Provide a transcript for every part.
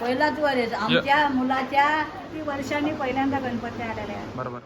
पहिलाच वर आहे. आमच्या मुलाच्या किती वर्षांनी पहिल्यांदा गणपती आलेले आहे. बरोबर.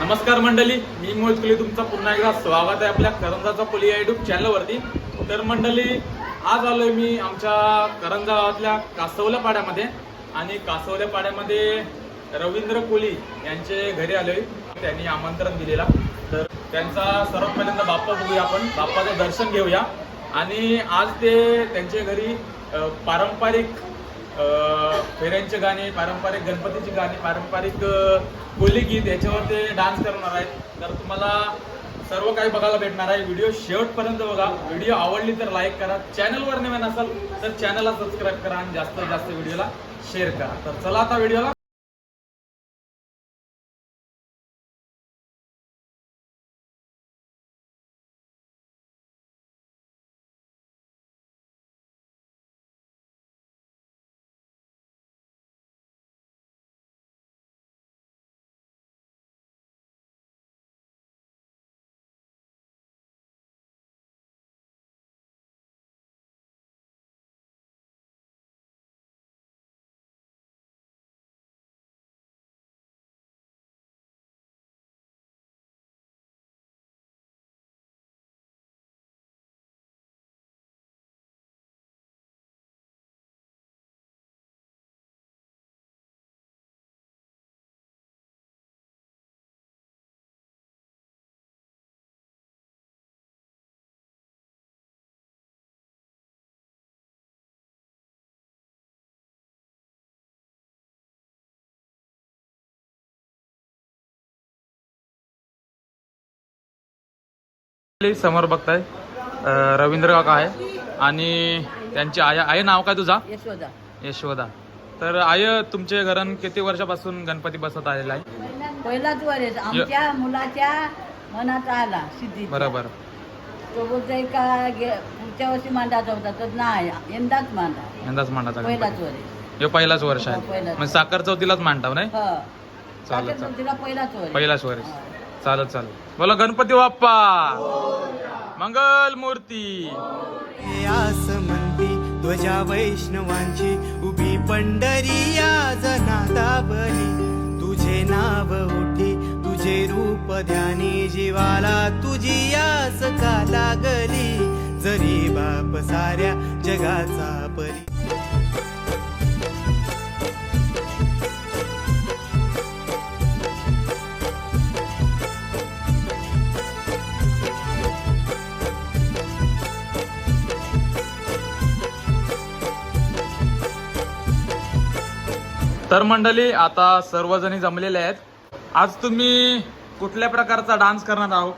नमस्कार मंडळी मी मोहित कुले. तुमचं पुन्हा एकदा स्वागत आहे आपल्या करंजाचा पुली या युट्यूब चॅनलवरती तर मंडळी आज आलोय मी आमच्या करंजा गावातल्या कासवल्या पाड्यामध्ये. आणि कासवल्या पाड्यामध्ये रवींद्र कोली यांचे घरी आलोय. त्यांनी आमंत्रण दिलेला. त्यांचा सर्वात पहिल्यांदा बाप्पा बघूया आपण. बाप्पाचं दर्शन घेऊया. आणि आज ते त्यांच्या घरी पारंपरिक फेऱ्यांचे गाणे पारंपरिक गणपतीची गाणी पारंपरिक बोली गीत याच्यावर ते डान्स करणार आहेत. तर तुम्हाला सर्व काही बघायला भेटणार आहे. व्हिडिओ शेवटपर्यंत बघा. व्हिडिओ आवडली तर लाईक करा. चॅनलवर नवीन असाल तर चॅनलला सबस्क्राईब करा आणि जास्तीत जास्त व्हिडिओला शेअर करा. तर चला आता व्हिडिओला समोर बघताय. अ, रवींद्र काका आहे. आणि त्यांची आय आहे नाव काय तुझा? यशोदा. यशोदा. तर आय तुमच्या घरात किती वर्षापासून गणपती बसत आलेला आहे? पहिलाच वर आहे. आमच्या मुलाच्या मनात आला सिद्धी बरोबर. तो बोलतोय का गे- पुढच्या वर्षी मांडायचा होता तर नाही यंदाच मांडा. यंदाच पहिलाच गणपती. वर आहे. हे पहिलाच वर्ष हो, आहे पहिलाच. म्हणजे साखर चौथीलाच मांडताव नाही? हो. चालेल साखर चालेल तिला पहिलाच वर आहे. पहिलाच वर्ष हो. चालत चालत. बोला गणपती बाप्पा. मंगल मूर्ती. आस म्हणती ध्वजा वैष्णवांची उभी पंढरी जनादावली तुझे नाव उठी तुझे रूप ध्यानी जीवाला तुझी आस का लागली जरी बाप साऱ्या जगाचा परी. तर मंडळी आता सर्वजणी जमलेले आहेत. आज तुम्ही कुठल्या प्रकारचा डान्स करणार आहोत?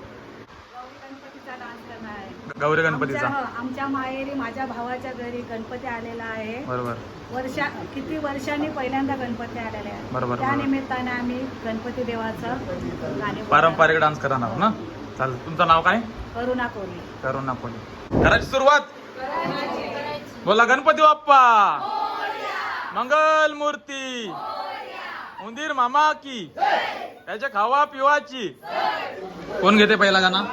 गणपतीचा. डान्स करणार आहे गौरी आमच्या गणपतीचा हो, आमच्या माहेरी माझ्या भावाच्या घरी गणपती आलेला आहे. बरोबर. वर्षा किती वर्षांनी पहिल्यांदा गणपती आलेले आहे. बरोबर, त्या बरोबर. निमित्ताने आम्ही गणपती देवाचं गाणे पारंपरिक डान्स करणार आहोत ना? चालेल तुमचं नाव काय? करुणा कोली करुणा कोली करायची सुरुवात. बोला गणपती बाप्पा. मंगल मूर्ती उंदीर मामा की. त्याच्या खावा पिवाची. कोण घेते पहिला गाणं?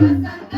嗯。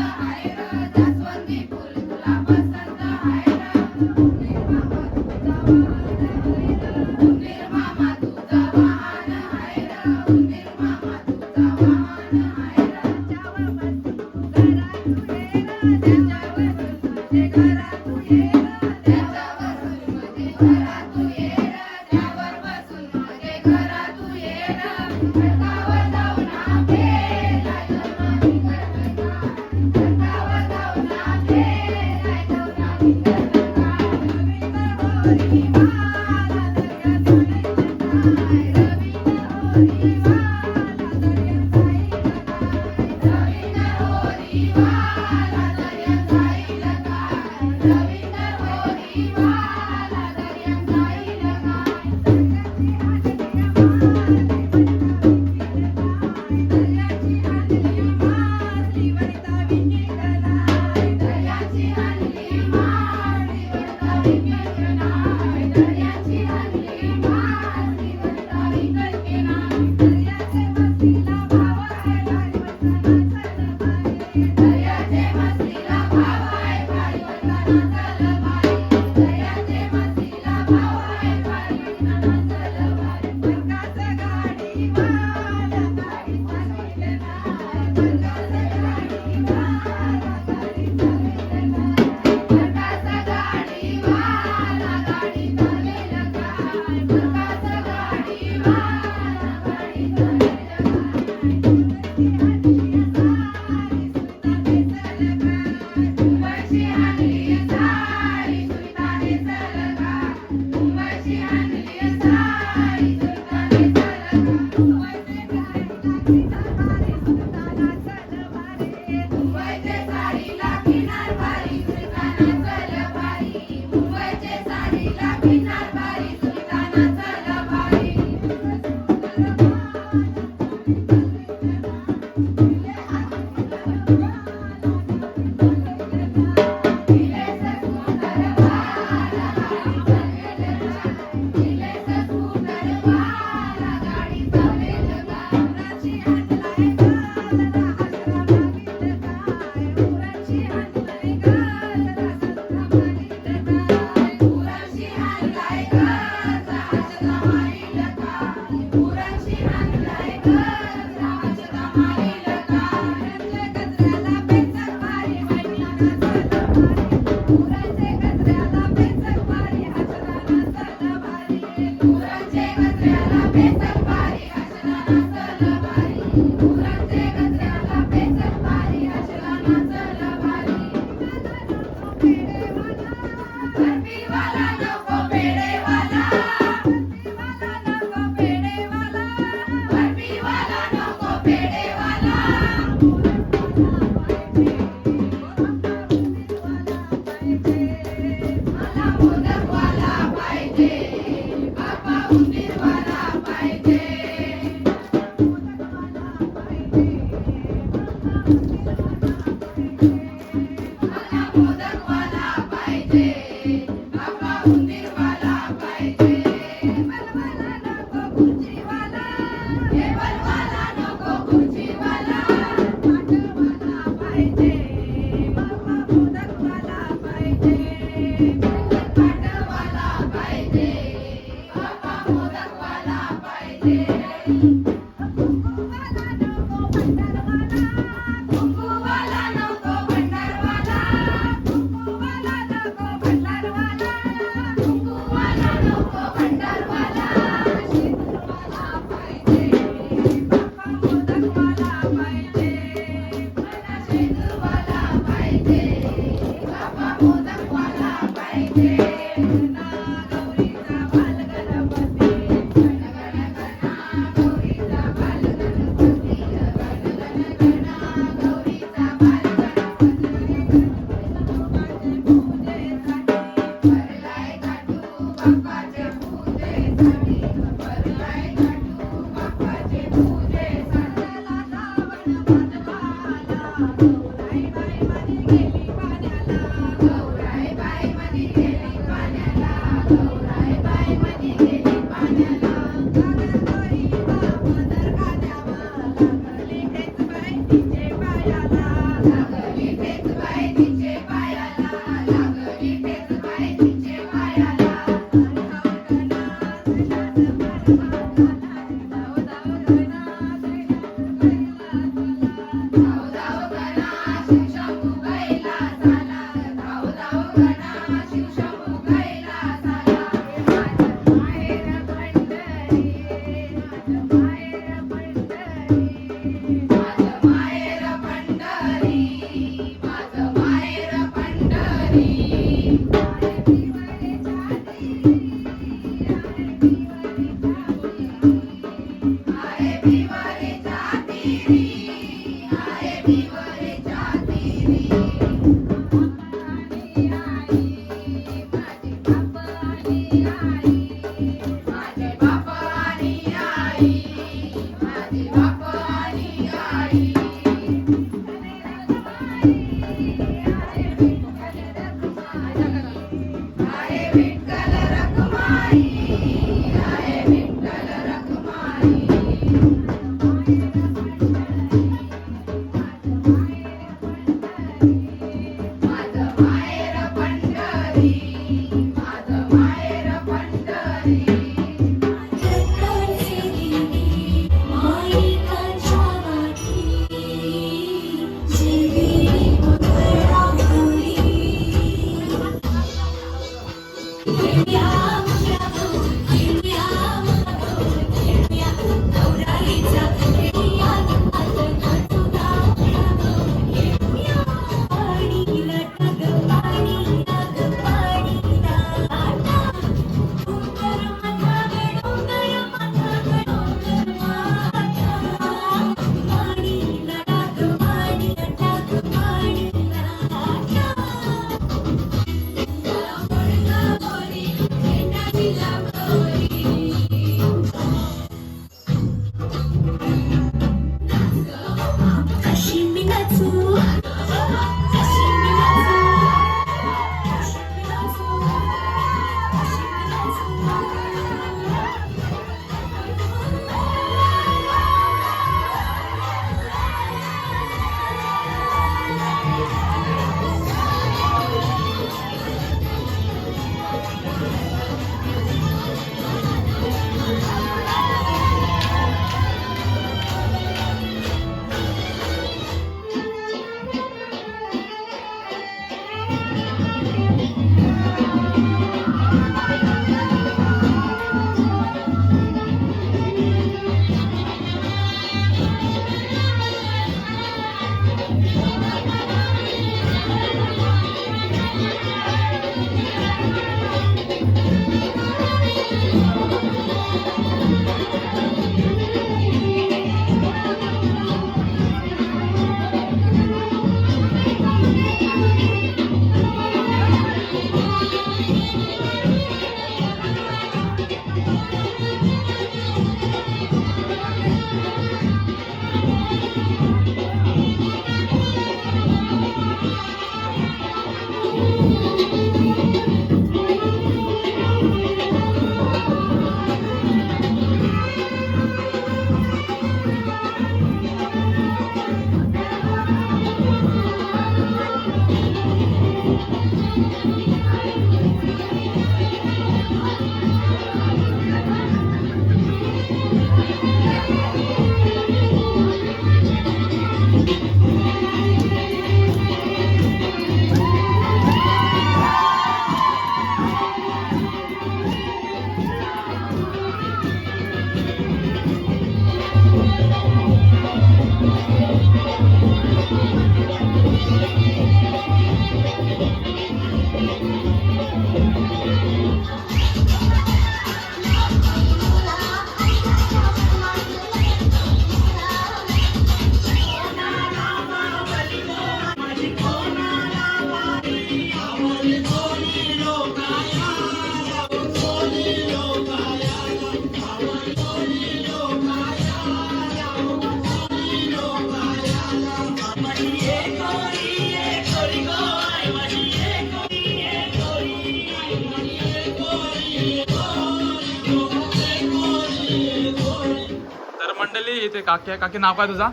काकी आहे. काकी नाव काय तुझा?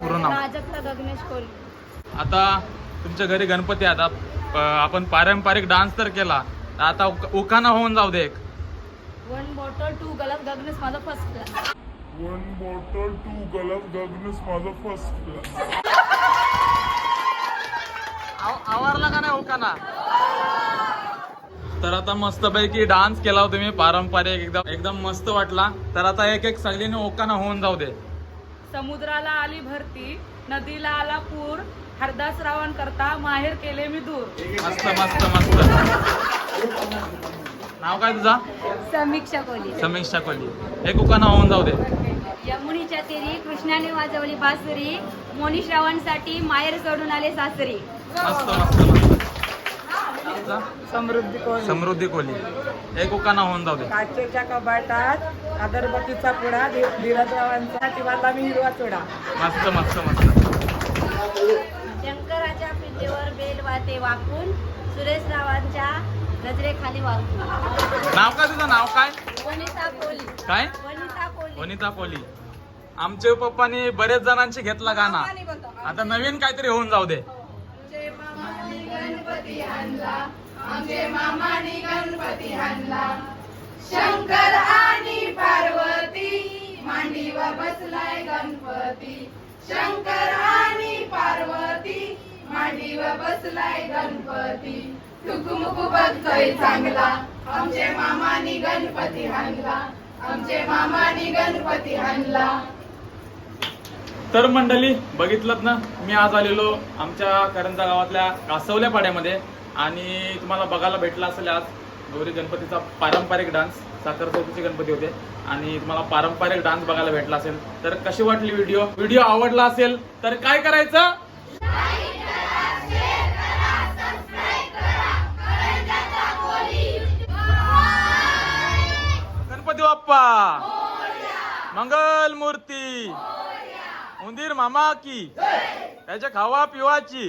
पूर्ण नाव. गगनेश आता तुमच्या घरी गणपती आता प- आपण पारंपरिक डान्स तर केला. तर आता उक- उखाणा होऊन जाऊ दे एक. वन बॉटल टू गलत गगनेश माझा first class One bottle, two गलत गगनेश माझा फर्स्ट क्लास आव- आवारला का नाही उखाणा? तर आता मस्तपैकी डान्स केला होता तुम्ही पारंपरिक एकदम एकदम मस्त वाटला. तर आता एक एक सगळीने ओकाना होऊन जाऊ दे. समुद्राला आली भरती नदीला आला पूर हरदास रावण करता माहेर केले मी दूर. मस्त मस्त मस्त. नाव काय तुझा? समीक्षा कोली. समीक्षा कोहली एक उखाणा होऊन जाऊ दे. यमुनीच्या तेरी कृष्णाने वाजवली बासुरी मोनी श्रावणसाठी माहेर सोडून आले सासरी. मस्त मस्त मस्त? समृद्धी कोण समृद्धी कोहली एक उखाणा होऊन जाऊ दे. काचेच्या कपाटात अगरबत्तीचा पुडा धीर- धीरजरावांचा हातीवाला मी हिरवा चुडा. मस्त मस्त मस्त. शंकराच्या पिल्लेवर बेल वाते वाकून सुरेश रावांच्या नजरेखाली वाकून. नाव काय तुझं? नाव काय? वनिता कोली काय? वनिता कोली वनिता कोहली आमचे पप्पानी बरेच जणांची घेतला गाणा. आता नवीन काहीतरी होऊन जाऊ दे. शंकर आणि पार्वती मांडीवर बसलाय गणपती. शंकर आणि पार्वती मांडीवर बसलाय गणपती. टुकमुक बघतोय चांगला. आमचे मामानी गणपती हाणला आमचे मामानी गणपती हाणला तर मंडळी बघितलं ना मी आज आलेलो आमच्या करंजा गावातल्या कासवल्या पाड्यामध्ये आणि तुम्हाला बघायला भेटला असेल आज गौरी गणपतीचा पारंपरिक डान्स साखर चौथीचे गणपती होते आणि तुम्हाला पारंपरिक डान्स बघायला भेटला असेल. तर कशी वाटली व्हिडिओ? व्हिडिओ आवडला असेल तर काय करायचं? गणपती बाप्पा! मंगल मूर्ती उंदीर मामा की. त्याच्या खावा पिवाची.